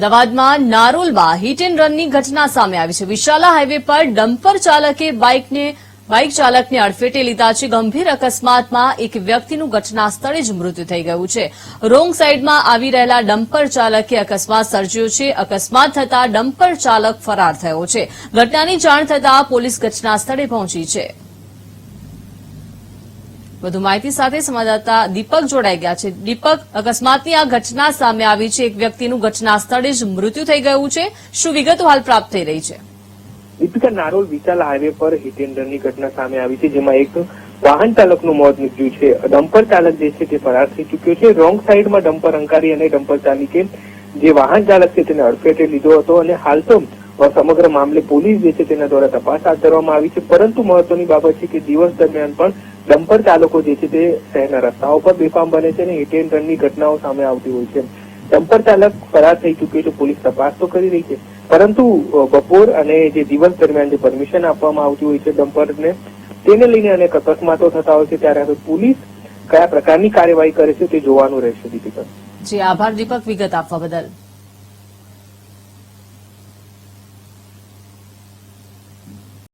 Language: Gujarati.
અમદાવાદમાં નારોલમાં હિટ એન્ડ રનની ઘટના સામે આવી છે. વિશાલા હાઈવે પર ડમ્પર ચાલકે બાઇકને, બાઇક ચાલકને અડફેટે લીધા છે. ગંભીર અકસ્માતમાં એક વ્યક્તિનું ઘટના સ્થળે જ મૃત્યુ થઈ ગયું છે. રોંગ સાઈડમાં આવી રહેલા ડમ્પર ચાલકે અકસ્માત સર્જ્યો છે. અકસ્માત થતા ડમ્પર ચાલક ફરાર થયો છે. ઘટનાની જાણ થતાં પોલીસ ઘટના સ્થળે પહોંચી છે. વધુ માહિતી સાથે સંવાદદાતા દીપક જોડાઈ ગયા છે. દીપક, અકસ્માતની આ ઘટના સામે આવી છે. એક વ્યક્તિનું ઘટના સ્થળે જ મૃત્યુ થઈ ગયું છે. શું વિગતો હાલ પ્રાપ્ત થઈ રહી છે? દીપિકા, નારોલ વિશાલ હાઈવે પર હિટ ઘટના સામે આવી છે, જેમાં એક વાહન ચાલકનું મોત નીપજ્યું છે. ડમ્પર ચાલક જે છે તે ફરાર થઈ ચુક્યો છે. રોંગ સાઈડમાં ડમ્પર અંકારી અને ડમ્પર ચાલકે જે વાહન ચાલક છે તેને અડફેટે લીધો હતો અને હાલ તો સમગ્ર મામલે પોલીસ જે છે તેના દ્વારા તપાસ હાથ ધરવામાં આવી છે. પરંતુ મહત્વની બાબત છે કે દિવસ દરમિયાન પણ ડમ્પર ચાલકો જે છે તે શહેરના રસ્તાઓ પર બેફામ બને છે અને એટીએમ રનની ઘટનાઓ સામે આવતી હોય છે. ડમ્પર ચાલક ફરાર થઈ ચૂક્યો છે, પોલીસ તપાસ તો કરી રહી છે. પરંતુ બપોર અને જે દિવસ દરમિયાન જે પરમિશન આપવામાં આવતી હોય છે ડમ્પરને, તેને લઈને અનેક અકસ્માતો થતા હોય છે. ત્યારે હવે પોલીસ કયા પ્રકારની કાર્યવાહી કરે છે તે જોવાનું રહેશે, દીપિકા. જી, આભાર દીપક, વિગત આપવા બદલ.